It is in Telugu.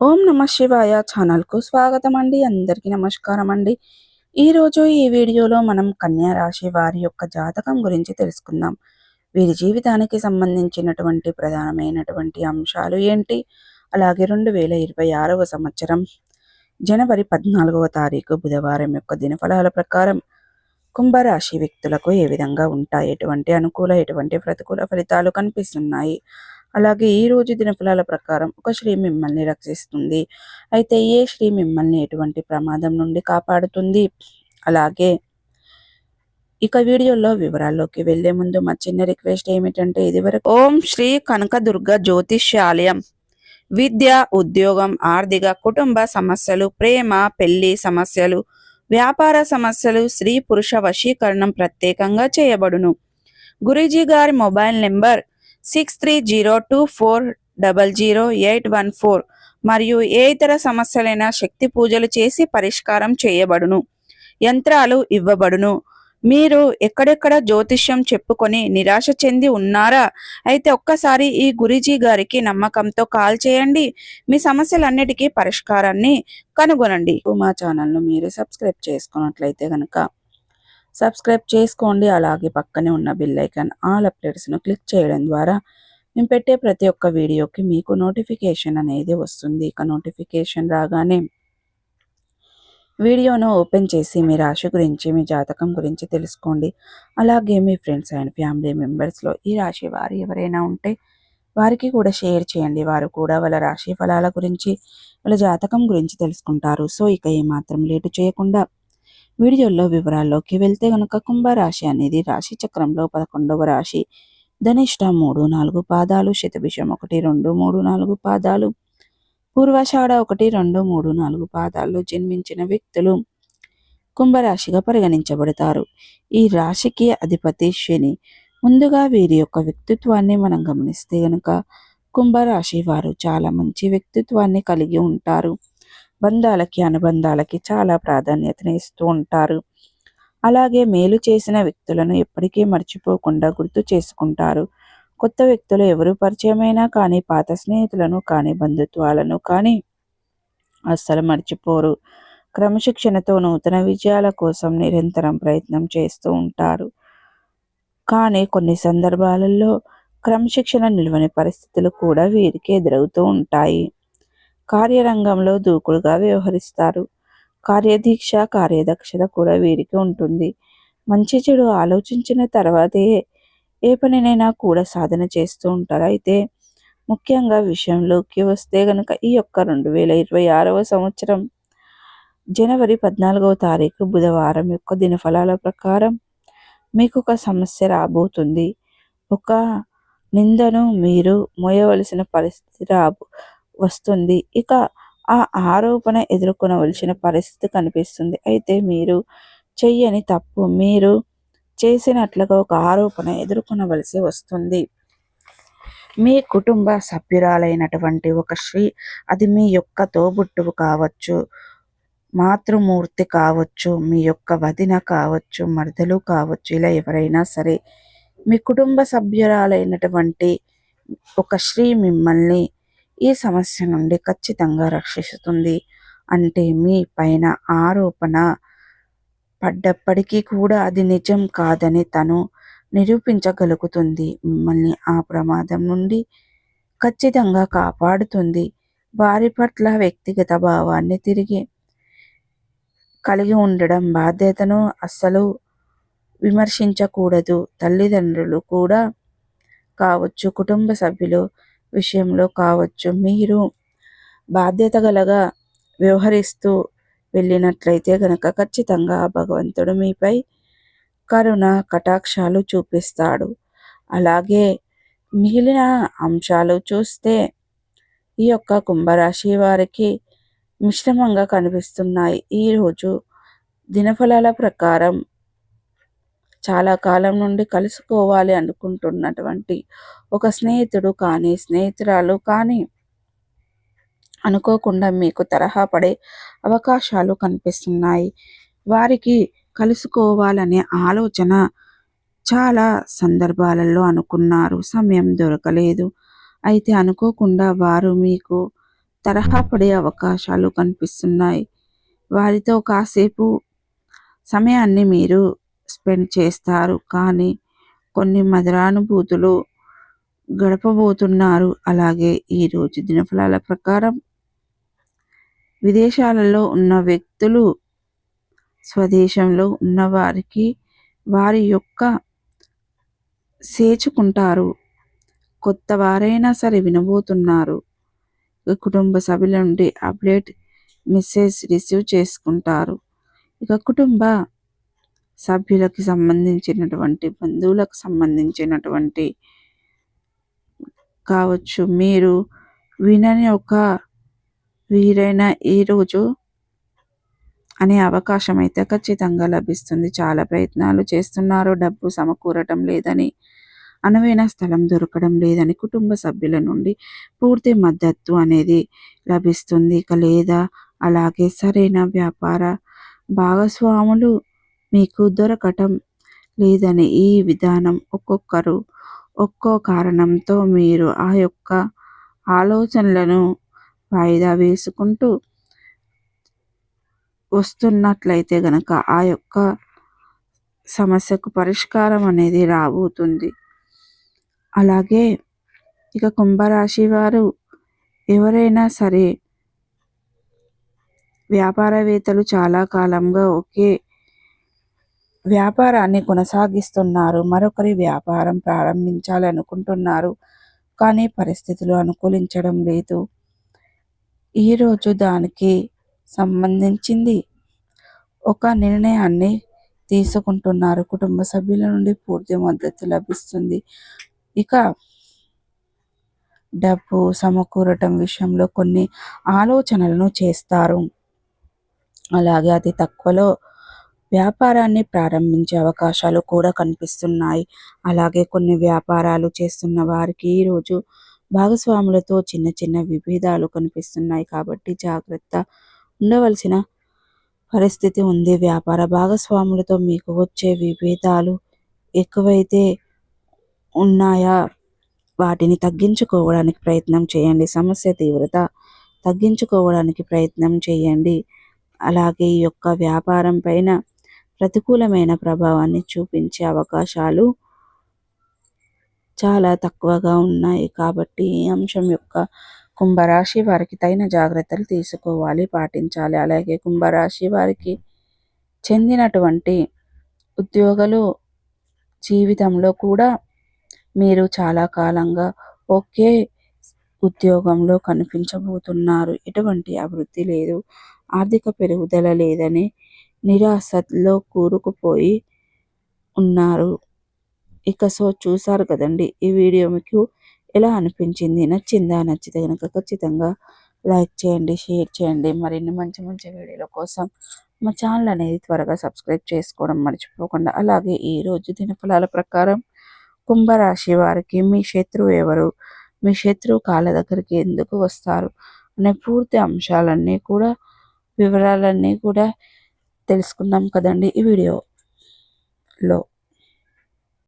ఓం నమ శివాయ ఛానల్కు స్వాగతం అండి అందరికీ నమస్కారం అండి ఈరోజు ఈ వీడియోలో మనం కన్యా రాశి వారి యొక్క జాతకం గురించి తెలుసుకుందాం. వీరి జీవితానికి సంబంధించినటువంటి ప్రధానమైనటువంటి అంశాలు ఏంటి? అలాగే రెండు వేల ఇరవై ఆరవ సంవత్సరం జనవరి పద్నాలుగవ తారీఖు బుధవారం యొక్క దినఫలాల ప్రకారం కుంభరాశి వ్యక్తులకు ఏ విధంగా ఉంటాయి? ఎటువంటి అనుకూల ఎటువంటి ప్రతికూల ఫలితాలు కనిపిస్తున్నాయి? అలాగే ఈ రోజు దినఫలాల ప్రకారం ఒక శ్రీ మిమ్మల్ని రక్షిస్తుంది. అయితే ఏ శ్రీ మిమ్మల్ని ఎటువంటి ప్రమాదం నుండి కాపాడుతుంది? అలాగే ఇక వీడియోలో వివరాల్లోకి వెళ్ళే ముందు మా చిన్న రిక్వెస్ట్ ఏమిటంటే ఇదివరకు ఓం శ్రీ కనకదుర్గ జ్యోతిష్యాలయం. విద్య ఉద్యోగం ఆర్థిక కుటుంబ సమస్యలు ప్రేమ పెళ్ళి సమస్యలు వ్యాపార సమస్యలు స్త్రీ పురుష వశీకరణం ప్రత్యేకంగా చేయబడును. గురూజీ గారి mobile number six three zero two four double zero eight one four మరియు ఏ ఇతర సమస్యలైనా శక్తి పూజలు చేసి పరిష్కారం చేయబడును. యంత్రాలు ఇవ్వబడును. మీరు ఎక్కడెక్కడ జ్యోతిష్యం చెప్పుకొని నిరాశ చెంది ఉన్నారా? అయితే ఒక్కసారి ఈ గురిజీ గారికి నమ్మకంతో కాల్ చేయండి. మీ సమస్యలన్నిటికీ పరిష్కారాన్ని కనుగొనండి. మా ఛానల్ను మీరు సబ్స్క్రైబ్ చేసుకున్నట్లయితే కనుక సబ్స్క్రైబ్ చేసుకోండి. అలాగే పక్కనే ఉన్న బిల్ ఐకాన్ ఆల్ అప్డేట్స్ను క్లిక్ చేయడం ద్వారా మేము పెట్టే ప్రతి ఒక్క వీడియోకి మీకు నోటిఫికేషన్ అనేది వస్తుంది. ఇక నోటిఫికేషన్ రాగానే వీడియోను ఓపెన్ చేసి మీ రాశి గురించి మీ జాతకం గురించి తెలుసుకోండి. అలాగే మీ ఫ్రెండ్స్ అండ్ ఫ్యామిలీ మెంబర్స్లో ఈ రాశి వారు ఎవరైనా ఉంటే వారికి కూడా షేర్ చేయండి. వారు కూడా వాళ్ళ రాశి ఫలాల గురించి వాళ్ళ జాతకం గురించి తెలుసుకుంటారు. సో ఇక ఏమాత్రం లేటు చేయకుండా వీడియోలో వివరాల్లోకి వెళ్తే గనక కుంభరాశి అనేది రాశి చక్రంలో పదకొండవ రాశి. ధనిష్ట మూడు నాలుగు పాదాలు శతభిషం ఒకటి రెండు మూడు నాలుగు పాదాలు పూర్వాషాఢ ఒకటి రెండు మూడు నాలుగు పాదాల్లో జన్మించిన వ్యక్తులు కుంభరాశిగా పరిగణించబడతారు. ఈ రాశికి అధిపతి శని. ముందుగా వీరి యొక్క వ్యక్తిత్వాన్ని మనం గమనిస్తే గనుక కుంభరాశి వారు చాలా మంచి వ్యక్తిత్వాన్ని కలిగి ఉంటారు. బంధాలకి అనుబంధాలకి చాలా ప్రాధాన్యతను ఇస్తూ ఉంటారు. అలాగే మేలు చేసిన వ్యక్తులను ఎప్పటికీ మర్చిపోకుండా గుర్తు చేసుకుంటారు. కొత్త వ్యక్తులు ఎవరు పరిచయమైనా కానీ పాత స్నేహితులను కానీ బంధుత్వాలను కానీ అస్సలు మర్చిపోరు. క్రమశిక్షణతో నూతన విజయాల కోసం నిరంతరం ప్రయత్నం చేస్తూ ఉంటారు. కానీ కొన్ని సందర్భాలలో క్రమశిక్షణ నిల్వని పరిస్థితులు కూడా వీరికి ఎదురవుతూ ఉంటాయి. కార్యరంగంలో దూకుడుగా వ్యవహరిస్తారు. కార్యదీక్ష కార్యదక్షత కూడా వీరికి ఉంటుంది. మంచి చెడు ఆలోచించిన తర్వాతే ఏ పనినైనా కూడా సాధన చేస్తూ ఉంటారు. అయితే ముఖ్యంగా విషయంలోకి వస్తే గనక ఈ యొక్క రెండు వేల ఇరవై ఆరవ సంవత్సరం జనవరి పద్నాలుగవ తారీఖు బుధవారం యొక్క దినఫలాల ప్రకారం మీకు ఒక సమస్య రాబోతుంది. ఒక నిందను మీరు మోయవలసిన పరిస్థితి రాబో వస్తుంది. ఇక ఆ ఆరోపణ ఎదుర్కొనవలసిన పరిస్థితి కనిపిస్తుంది. అయితే మీరు చెయ్యని తప్పు మీరు చేసినట్లుగా ఒక ఆరోపణ ఎదుర్కొనవలసి వస్తుంది. మీ కుటుంబ సభ్యురాలైనటువంటి ఒక స్త్రీ అది మీ యొక్క తోబుట్టువు కావచ్చు మాతృమూర్తి కావచ్చు మీ యొక్క వదిన కావచ్చు మరదలు కావచ్చు ఇలా ఎవరైనా సరే మీ కుటుంబ సభ్యురాలైనటువంటి ఒక స్త్రీ మిమ్మల్ని ఈ సమస్య నుండి ఖచ్చితంగా రక్షిస్తుంది అంటే మీ పైన ఆరోపణ పడ్డప్పటికీ కూడా అది నిజం కాదని తను నిరూపించగలుగుతుంది. మిమ్మల్ని ఆ ప్రమాదం నుండి ఖచ్చితంగా కాపాడుతుంది. వారి పట్ల వ్యక్తిగత భావాన్ని తిరిగి కలిగి ఉండడం బాధ్యతను అస్సలు విమర్శించకూడదు. తల్లిదండ్రులు కూడా కావచ్చు కుటుంబ సభ్యులు విషయంలో కావచ్చు. మీరు బాధ్యత గలగా వ్యవహరిస్తూ వెళ్ళినట్లయితే గనక ఖచ్చితంగా భగవంతుడు మీపై కరుణ కటాక్షాలు చూపిస్తాడు. అలాగే మిగిలిన అంశాలు చూస్తే ఈ యొక్క కుంభరాశి వారికి మిశ్రమంగా కనిపిస్తున్నాయి. ఈరోజు దినఫలాల ప్రకారం చాలా కాలం నుండి కలుసుకోవాలి అనుకుంటున్నటువంటి ఒక స్నేహితుడు కానీ స్నేహితురాలు కానీ అనుకోకుండా మీకు తరహా పడే అవకాశాలు కనిపిస్తున్నాయి. వారికి కలుసుకోవాలనే ఆలోచన చాలా సందర్భాలలో అనుకున్నారు. సమయం దొరకలేదు. అయితే అనుకోకుండా వారు మీకు తరహా పడే అవకాశాలు కనిపిస్తున్నాయి. వారితో కాసేపు సమయాన్ని మీరు స్పెండ్ చేస్తారు. కానీ కొన్ని మధురానుభూతులు గడపబోతున్నారు. అలాగే ఈరోజు దినఫలాల ప్రకారం విదేశాలలో ఉన్న వ్యక్తులు స్వదేశంలో ఉన్నవారికి వారి యొక్క సేచుకుంటారు. కొత్త వారైనా సరే వినబోతున్నారు. కుటుంబ సభ్యుల నుండి అప్డేట్ మెసేజ్ రిసీవ్ చేసుకుంటారు. ఇక కుటుంబ సభ్యులకు సంబంధించినటువంటి బంధువులకు సంబంధించినటువంటి కావచ్చు. మీరు వినని ఒక వీరైన ఈరోజు అనే అవకాశం అయితే ఖచ్చితంగా లభిస్తుంది. చాలా ప్రయత్నాలు చేస్తున్నారు. డబ్బు సమకూరటం లేదని అనువైన స్థలం దొరకడం లేదని కుటుంబ సభ్యుల నుండి పూర్తి మద్దతు అనేది లభిస్తుంది. ఇక లేదా అలాగే సరైన వ్యాపార భాగస్వాములు మీకు దొరకటం లేదని ఈ విధానం ఒక్కొక్కరు ఒక్కో కారణంతో మీరు ఆ యొక్క ఆలోచనలను వాయిదా వేసుకుంటూ వస్తున్నట్లయితే గనక ఆ యొక్క సమస్యకు పరిష్కారం అనేది రాబోతుంది. అలాగే ఇక కుంభరాశి వారు ఎవరైనా సరే వ్యాపారవేత్తలు చాలా కాలంగా ఒకే వ్యాపారాన్ని కొనసాగిస్తున్నారు. మరొకరి వ్యాపారం ప్రారంభించాలనుకుంటున్నారు. కానీ పరిస్థితులు అనుకూలించడం లేదు. ఈరోజు దానికి సంబంధించింది ఒక నిర్ణయాన్ని తీసుకుంటున్నారు. కుటుంబ సభ్యుల నుండి పూర్తి మద్దతు లభిస్తుంది. ఇక డబ్బు సమకూరటం విషయంలో కొన్ని ఆలోచనలను చేస్తారు. అలాగే అతి తక్కువలో వ్యాపారాన్ని ప్రారంభించే అవకాశాలు కూడా కనిపిస్తున్నాయి. అలాగే కొన్ని వ్యాపారాలు చేస్తున్న వారికి ఈరోజు భాగస్వాములతో చిన్న చిన్న విభేదాలు కనిపిస్తున్నాయి కాబట్టి జాగ్రత్త ఉండవలసిన పరిస్థితి ఉంది. వ్యాపార భాగస్వాములతో మీకు వచ్చే విభేదాలు ఎక్కువైతే ఉన్నాయా? వాటిని తగ్గించుకోవడానికి ప్రయత్నం చేయండి. సమస్య తీవ్రత తగ్గించుకోవడానికి ప్రయత్నం చేయండి. అలాగే ఈ యొక్క వ్యాపారం పైన ప్రతికూలమైన ప్రభావాన్ని చూపించే అవకాశాలు చాలా తక్కువగా ఉన్నాయి. కాబట్టి ఈ అంశం యొక్క కుంభరాశి వారికి తగిన జాగ్రత్తలు తీసుకోవాలి పాటించాలి. అలాగే కుంభరాశి వారికి చెందినటువంటి ఉద్యోగులు జీవితంలో కూడా మీరు చాలా కాలంగా ఒకే ఉద్యోగంలో కనిపించబోతున్నారు. ఎటువంటి అభివృద్ధి లేదు ఆర్థిక పెరుగుదల లేదని నిరాశలో కూరుకుపోయి ఉన్నారు. ఇక సో చూసారు కదండి ఈ వీడియో మీకు ఎలా అనిపించింది? నచ్చిందా? నచ్చితే కనుక ఖచ్చితంగా లైక్ చేయండి షేర్ చేయండి. మరిన్ని మంచి మంచి వీడియోల కోసం మా ఛానల్ అనేది త్వరగా సబ్స్క్రైబ్ చేసుకోవడం మర్చిపోకుండా. అలాగే ఈరోజు దినఫలాల ప్రకారం కుంభరాశి వారికి మీ శత్రువు ఎవరు? మీ శత్రువు కాళ్ళ దగ్గరికి ఎందుకు వస్తారు? అనే పూర్తి అంశాలన్నీ కూడా వివరాలన్నీ కూడా తెలుసుకున్నాం కదండి ఈ వీడియోలో.